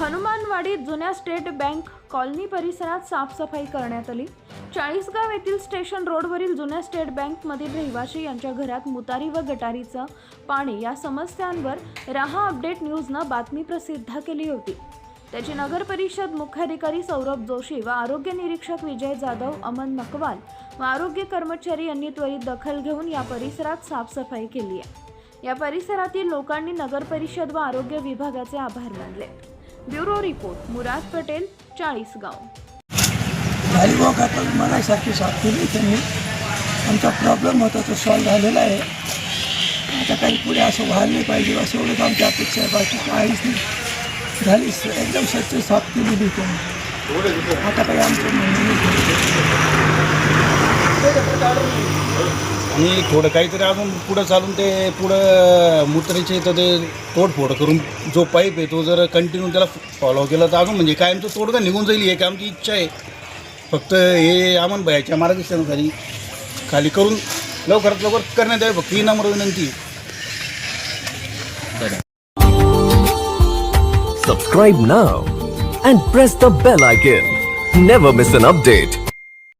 नगरवाडीत जुन्या state bank colony परिसरात साफसफाई करण्यात आली. चाळीसगाव येथील स्टेशन रोडवरील जुन्या स्टेट बँकमधील रहिवाशी यांच्या घरात मुतारी व गटारीचं पाणी या समस्यांवर रहा अपडेट न्यूजनं बातमी प्रसिद्ध केली होती. त्याची नगर परिषद मुख्याधिकारी सौरभ जोशी व आरोग्य निरीक्षक विजय जाधव अमन नकवाल व आरोग्य कर्मचारी यांनी त्वरित दखल घेऊन या परिसरात साफसफाई केली आहे. या परिसरातील लोकांनी नगर परिषद व आरोग्य विभागाचे आभार मानले. Bureau report Murad Patel Chalisgaon. झाली बघ मनासारखी साथ केली त्यांनी. आमचा प्रॉब्लेम होता तो सॉल्व झालेला आहे. आता काही पुढे असं व्हायला नाही पाहिजे असं एवढंच आमची अपेक्षा आहे. बाकी काहीच नाही. झाली एकदम स्वच्छ साफ केलेली त्यांनी. आता काही आमचं म्हणणं नाही. आणि थोडं काहीतरी अजून पुढं चालून ते पुढं मूत्रेचे तर ते तोडफोड करून जो पाईप आहे तो जर कंटिन्यू त्याला फॉलो केला तर अजून म्हणजे कायमचं तोडगा निघून जाईल एक आमची इच्छा आहे. फक्त हे अमन भयाच्या मार्गदर्शनाखाली खाली करून लवकरात लवकर करण्यात यावे फक्त ही नम्र विनंती सबस्क्राईब ना and press the bell icon never miss an update.